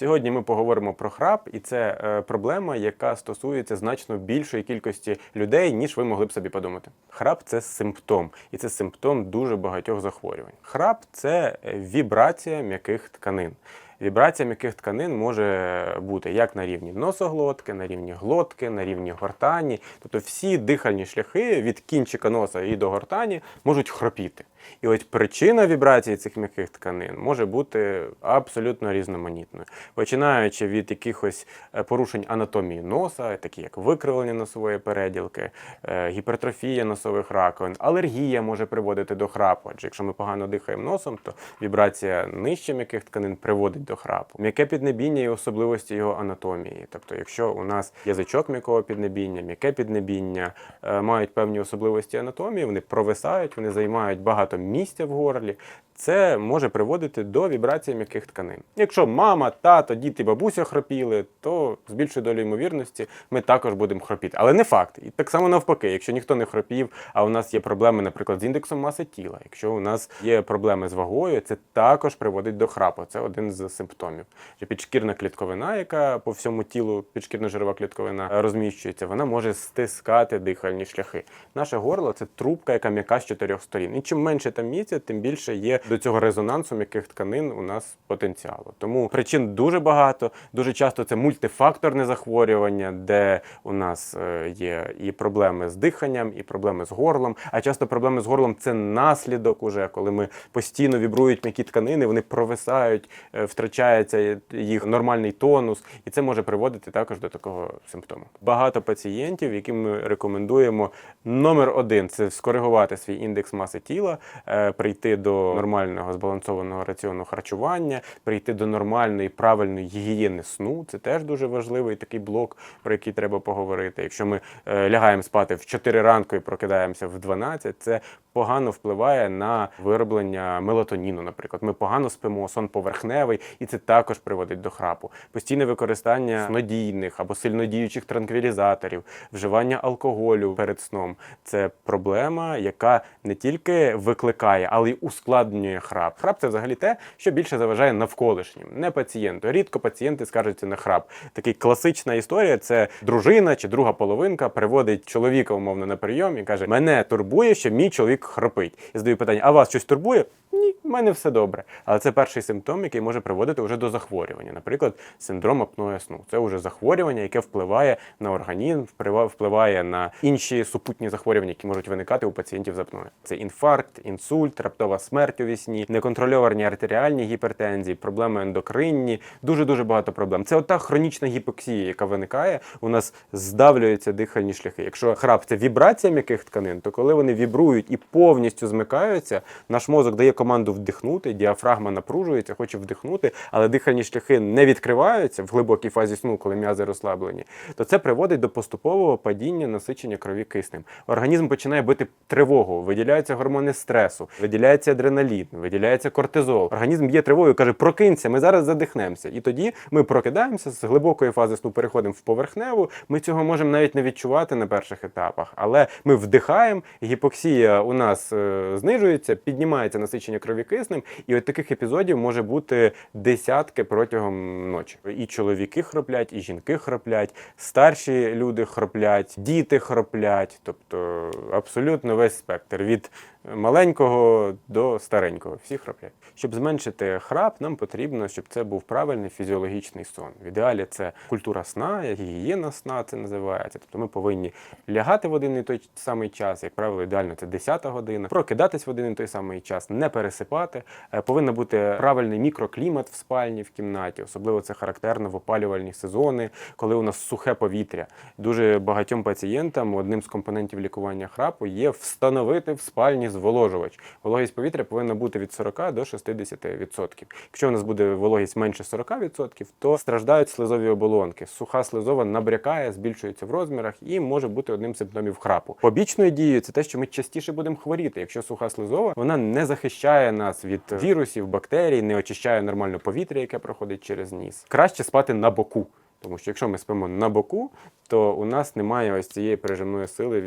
Сьогодні ми поговоримо про храп, і це е, проблема, яка стосується значно більшої кількості людей, ніж ви могли б собі подумати. Храп це симптом, і це симптом дуже багатьох захворювань. Храп це е, вібрація м'яких тканин. Вібрація м'яких тканин може бути як на рівні носоглотки, на рівні глотки, на рівні гортані. Тобто всі дихальні шляхи від кінчика носа і до гортані можуть хропіти. І от причина вібрації цих м'яких тканин може бути абсолютно різноманітною, починаючи від якихось е, порушень анатомії носа, такі як викривлення носової переділки, е, гіпертрофія носових раковин, алергія може приводити до храпу. Адже якщо ми погано дихаємо носом, то вібрація нижче м'яких тканин приводить до храпу. М'яке піднебіння і особливості його анатомії. Тобто, якщо у нас язичок м'якого піднебіння, м'яке піднебіння е, мають певні особливості анатомії, вони провисають, вони займають багато місця в горлі. Це може приводити до вібрації м'яких тканин. Якщо мама, тато, діти, бабуся хропіли, то з більшою долею ймовірності ми також будемо хропіти. Але не факт. І так само навпаки, якщо ніхто не хропів, а у нас є проблеми, наприклад, з індексом маси тіла. Якщо у нас є проблеми з вагою, це також приводить до храпу. Це один з симптомів. Підшкірна клітковина, яка по всьому тілу, підшкірно-жирова клітковина розміщується, вона може стискати дихальні шляхи. Наше горло це трубка, яка м'яка з чотирьох сторін. І чим менше там місця, тим більше є до цього резонансу м'яких тканин у нас потенціалу. Тому причин дуже багато. Дуже часто це мультифакторне захворювання, де у нас е, є і проблеми з диханням, і проблеми з горлом. А часто проблеми з горлом це наслідок, уже коли ми постійно вібрують м'які тканини, вони провисають, е, втрачається їх нормальний тонус, і це може приводити також до такого симптому. Багато пацієнтів, яким ми рекомендуємо номер один це скоригувати свій індекс маси тіла, е, прийти до нормального збалансованого раціону харчування, прийти до нормальної правильної гігієни сну. Це теж дуже важливий такий блок, про який треба поговорити. Якщо ми е, лягаємо спати в 4 ранку і прокидаємося в 12, це погано впливає на вироблення мелатоніну. Наприклад, ми погано спимо, сон поверхневий, і це також приводить до храпу. Постійне використання снодійних або сильнодіючих транквілізаторів, вживання алкоголю перед сном це проблема, яка не тільки викликає, але й ускладнює храп. Храп це взагалі те, що більше заважає навколишнім, не пацієнту. Рідко пацієнти скаржаться на храп. Такий класична історія це дружина чи друга половинка приводить чоловіка умовно на прийом і каже: Мене турбує, що мій чоловік хропить. І задаю питання: а вас щось турбує? Ні, в мене все добре. Але це перший симптом, який може приводити вже до захворювання. Наприклад, синдром апноє сну. Це вже захворювання, яке впливає на організм, впливає- на інші супутні захворювання, які можуть виникати у пацієнтів з апноє. Це інфаркт, інсульт, раптова смерть у вісні, неконтрольовані артеріальні гіпертензії, проблеми ендокринні, дуже дуже багато проблем. Це ота хронічна гіпоксія, яка виникає. У нас здавлюються дихальні шляхи. Якщо храп це вібрація м'яких тканин, то коли вони вібрують і повністю змикаються, наш мозок дає команду вдихнути, діафрагма напружується, хоче вдихнути, але дихальні шляхи не відкриваються в глибокій фазі сну, коли м'язи розслаблені, то це приводить до поступового падіння насичення крові киснем. Організм починає бити тривогу, виділяються гормони стресу, виділяється адреналін, виділяється кортизол. Організм б'є тривогою, каже: прокинься, ми зараз задихнемося. І тоді ми прокидаємося з глибокої фази сну, переходимо в поверхневу. Ми цього можемо навіть не відчувати на перших етапах, але ми вдихаємо, гіпоксія у нас е, знижується, піднімається насичення крові киснем, і от таких епізодів може бути десятки протягом ночі. І чоловіки хроплять, і жінки хроплять, старші люди хроплять, діти хроплять, тобто абсолютно весь спектр від маленького до старенького. Всі хроплять. Щоб зменшити храп, нам потрібно, щоб це був правильний фізіологічний сон. В ідеалі це культура сна, гігієна сна це називається. Тобто ми повинні лягати в один і той самий час, як правило, ідеально це 10 година, прокидатись в один і той самий час, не пересипати. Е, Повинен бути правильний мікроклімат в спальні, в кімнаті. Особливо це характерно в опалювальні сезони, коли у нас сухе повітря. Дуже багатьом пацієнтам одним з компонентів лікування храпу є встановити в спальні зволожувач. Вологість повітря повинна бути від 40 до 60%. Якщо у нас буде вологість менше 40%, то страждають слизові оболонки. Суха слизова набрякає, збільшується в розмірах і може бути одним з симптомів храпу. Побічною дією це те, що ми частіше будемо хворіти. Якщо суха слизова, вона не захищає нас від вірусів, бактерій, не очищає нормально повітря, яке проходить через ніс. Краще спати на боку. Тому що якщо ми спимо на боку, то у нас немає ось цієї пережимної сили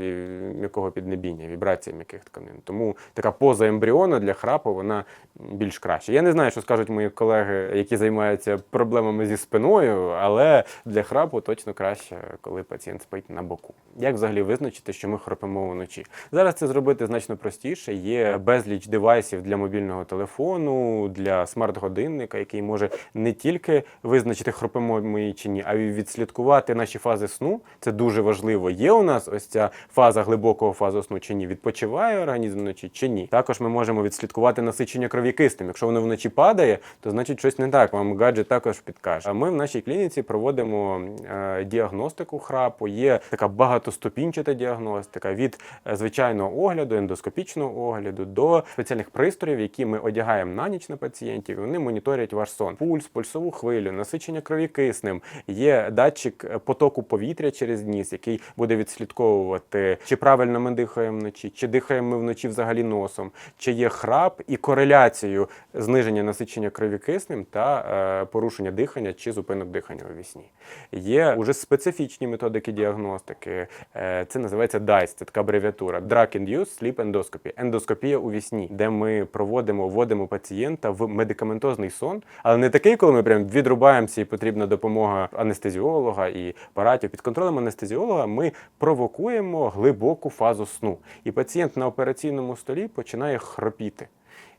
м'якого піднебіння, вібрації м'яких тканин. Тому така поза ембріону для храпу вона більш краща. Я не знаю, що скажуть мої колеги, які займаються проблемами зі спиною, але для храпу точно краще, коли пацієнт спить на боку. Як взагалі визначити, що ми храпимо вночі? Зараз це зробити значно простіше. Є безліч девайсів для мобільного телефону, для смарт-годинника, який може не тільки визначити, хропимо ми чи ні, а відслідкувати наші фази сну. Це дуже важливо. Є у нас ось ця фаза глибокого фазу сну чи ні? Відпочиває організм вночі чи ні? Також ми можемо відслідкувати насичення крові киснем. Якщо воно вночі падає, то значить щось не так. Вам гаджет також підкаже. А ми в нашій клініці проводимо е, діагностику храпу. Є така багатоступінчата діагностика від е, звичайного огляду, ендоскопічного огляду до спеціальних пристроїв, які ми одягаємо на ніч на пацієнтів. і Вони моніторять ваш сон, пульс, пульсову хвилю, насичення крові киснем. Є датчик е, потоку повітря через ніс, який буде відслідковувати, чи правильно ми дихаємо вночі, чи дихаємо ми вночі взагалі носом, чи є храп і кореляцію зниження насичення крові киснем та е, порушення дихання чи зупинок дихання у вісні. Є уже специфічні методики діагностики. Е, Це називається DICE, це така абревіатура Drug Induced Sleep Endoscopy, ендоскопія у вісні, де ми проводимо, вводимо пацієнта в медикаментозний сон, але не такий, коли ми прям відрубаємося і потрібна допомога анестезіолога і апаратів. Під контролем анестезіолога ми провокуємо глибоку фазу сну. І пацієнт на операційному столі починає хропіти.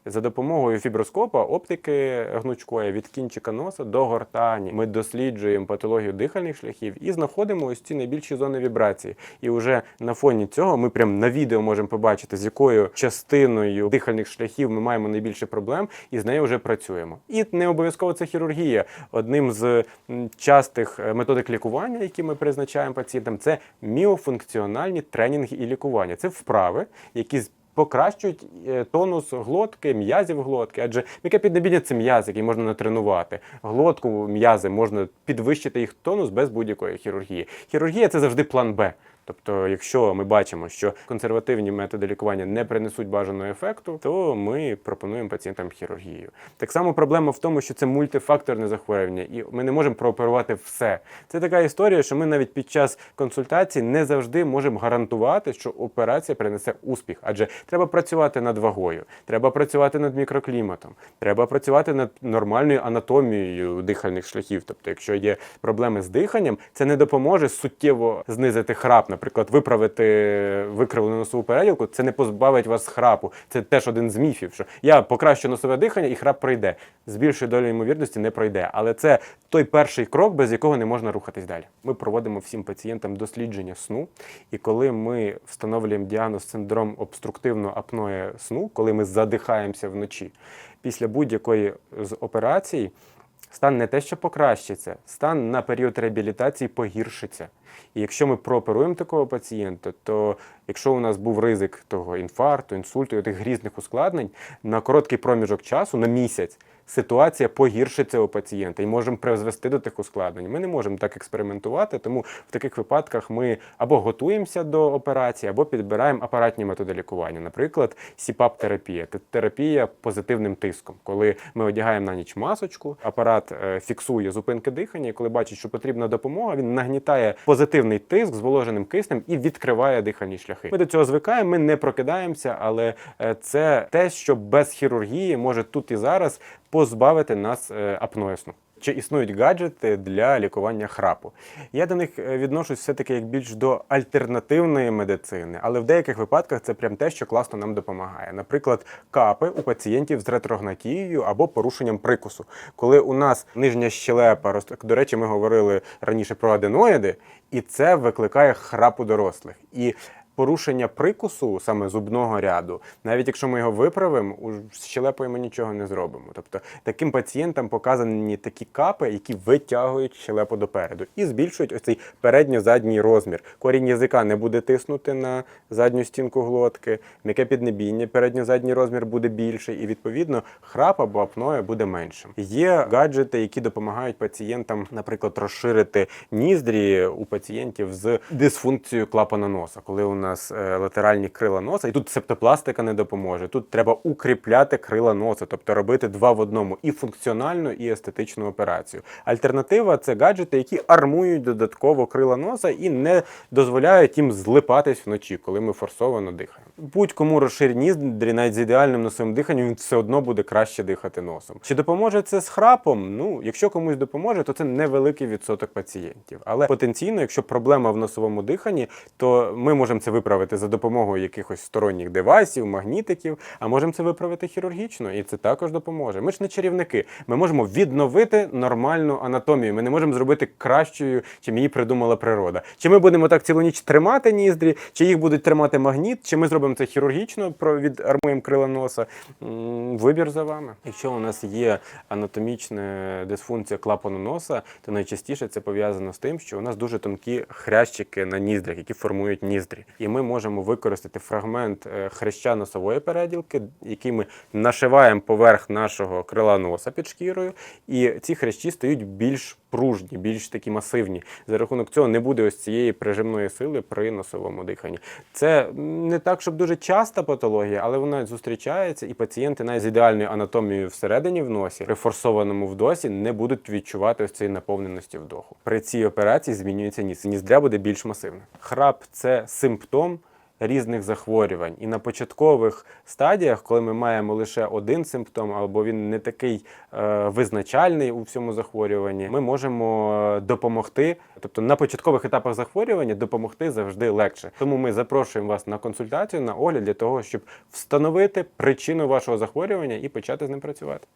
За допомогою фіброскопа, оптики гнучкої від кінчика носа до гортані ми досліджуємо патологію дихальних шляхів і знаходимо ось ці найбільші зони вібрації. І вже на фоні цього ми прямо на відео можемо побачити, з якою частиною дихальних шляхів ми маємо найбільше проблем, і з нею вже працюємо. І не обов'язково це хірургія. Одним з м, частих е, методик лікування, які ми призначаємо пацієнтам, це міофункціональні тренінги і лікування. Це вправи, які покращують е, тонус глотки, м'язів глотки, адже м'яке піднебіння це м'яз, який можна натренувати. Глотку м'язи можна підвищити їх тонус без будь-якої хірургії. Хірургія це завжди план Б. Тобто, якщо ми бачимо, що консервативні методи лікування не принесуть бажаного ефекту, то ми пропонуємо пацієнтам хірургію. Так само проблема в тому, що це мультифакторне захворювання, і ми не можемо прооперувати все. Це така історія, що ми навіть під час консультації не завжди можемо гарантувати, що операція принесе успіх, адже треба працювати над вагою, треба працювати над мікрокліматом, треба працювати над нормальною анатомією дихальних шляхів. Тобто, якщо є проблеми з диханням, це не допоможе суттєво знизити храп. Наприклад, виправити викривлену носову переділку, це не позбавить вас храпу. Це теж один з міфів, що я покращу носове дихання і храп пройде. З більшою долею ймовірності не пройде. Але це той перший крок, без якого не можна рухатись далі. Ми проводимо всім пацієнтам дослідження сну, і коли ми встановлюємо діагноз синдром обструктивного апноє сну, коли ми задихаємося вночі, після будь-якої з операцій стан не те, що покращиться, стан на період реабілітації погіршиться. І якщо ми прооперуємо такого пацієнта, то якщо у нас був ризик того інфаркту, інсульту і тих грізних ускладнень, на короткий проміжок часу, на місяць, ситуація погіршиться у пацієнта і можемо призвести до тих ускладнень. Ми не можемо так експериментувати, тому в таких випадках ми або готуємося до операції, або підбираємо апаратні методи лікування. Наприклад, сіпап-терапія терапія позитивним тиском, коли ми одягаємо на ніч масочку, апарат е, фіксує зупинки дихання, і коли бачить, що потрібна допомога, він нагнітає позитивний тиск з воложеним киснем і відкриває дихальні шляхи. Ми до цього звикаємо, ми не прокидаємося, але е, це те, що без хірургії може тут і зараз позбавити нас е, апної сну. Чи існують гаджети для лікування храпу? Я до них е, відношусь все-таки як більш до альтернативної медицини, але в деяких випадках це прям те, що класно нам допомагає. Наприклад, капи у пацієнтів з ретрогнатією або порушенням прикусу. Коли у нас нижня щелепа, роз- до речі, ми говорили раніше про аденоїди, і це викликає храп у дорослих. І порушення прикусу, саме зубного ряду, навіть якщо ми його виправимо, з щелепою ми нічого не зробимо. Тобто таким пацієнтам показані такі капи, які витягують щелепу допереду і збільшують ось цей передньо-задній розмір. Корінь язика не буде тиснути на задню стінку глотки, м'яке піднебіння, передньо-задній розмір буде більший, і відповідно храп або апноє буде меншим. Є гаджети, які допомагають пацієнтам, наприклад, розширити ніздрі у пацієнтів з дисфункцією клапана носа, коли у нас е, латеральні крила носа, і тут септопластика не допоможе. Тут треба укріпляти крила носа, тобто робити два в одному і функціональну, і естетичну операцію. Альтернатива це гаджети, які армують додатково крила носа і не дозволяють їм злипатись вночі, коли ми форсовано дихаємо. Будь-кому розширені ніздрі, навіть з ідеальним носовим диханням, він все одно буде краще дихати носом. Чи допоможе це з храпом? Ну, якщо комусь допоможе, то це невеликий відсоток пацієнтів. Але потенційно, якщо проблема в носовому диханні, то ми можемо це виправити за допомогою якихось сторонніх девайсів, магнітиків, а можемо це виправити хірургічно, і це також допоможе. Ми ж не чарівники. Ми можемо відновити нормальну анатомію. Ми не можемо зробити кращою, чим її придумала природа. Чи ми будемо так цілу ніч тримати ніздрі, чи їх будуть тримати магніт, чи ми зробимо це хірургічно, відармуємо крила носа. Вибір за вами. Якщо у нас є анатомічна дисфункція клапану носа, то найчастіше це пов'язано з тим, що у нас дуже тонкі хрящики на ніздрях, які формують ніздрі. І ми можемо використати фрагмент е, хряща носової переділки, який ми нашиваємо поверх нашого крила носа під шкірою, і ці хрящі стають більш пружні, більш такі масивні. За рахунок цього не буде ось цієї прижимної сили при носовому диханні. Це не так, щоб дуже часта патологія, але вона зустрічається, і пацієнти навіть з ідеальною анатомією всередині в носі, при форсованому вдосі, не будуть відчувати ось цієї наповненості вдоху. При цій операції змінюється ніс. Ніздря буде більш масивна. Храп це симптом різних захворювань. І на початкових стадіях, коли ми маємо лише один симптом, або він не такий е, визначальний у всьому захворюванні, ми можемо е, допомогти. Тобто на початкових етапах захворювання допомогти завжди легше. Тому ми запрошуємо вас на консультацію, на огляд для того, щоб встановити причину вашого захворювання і почати з ним працювати.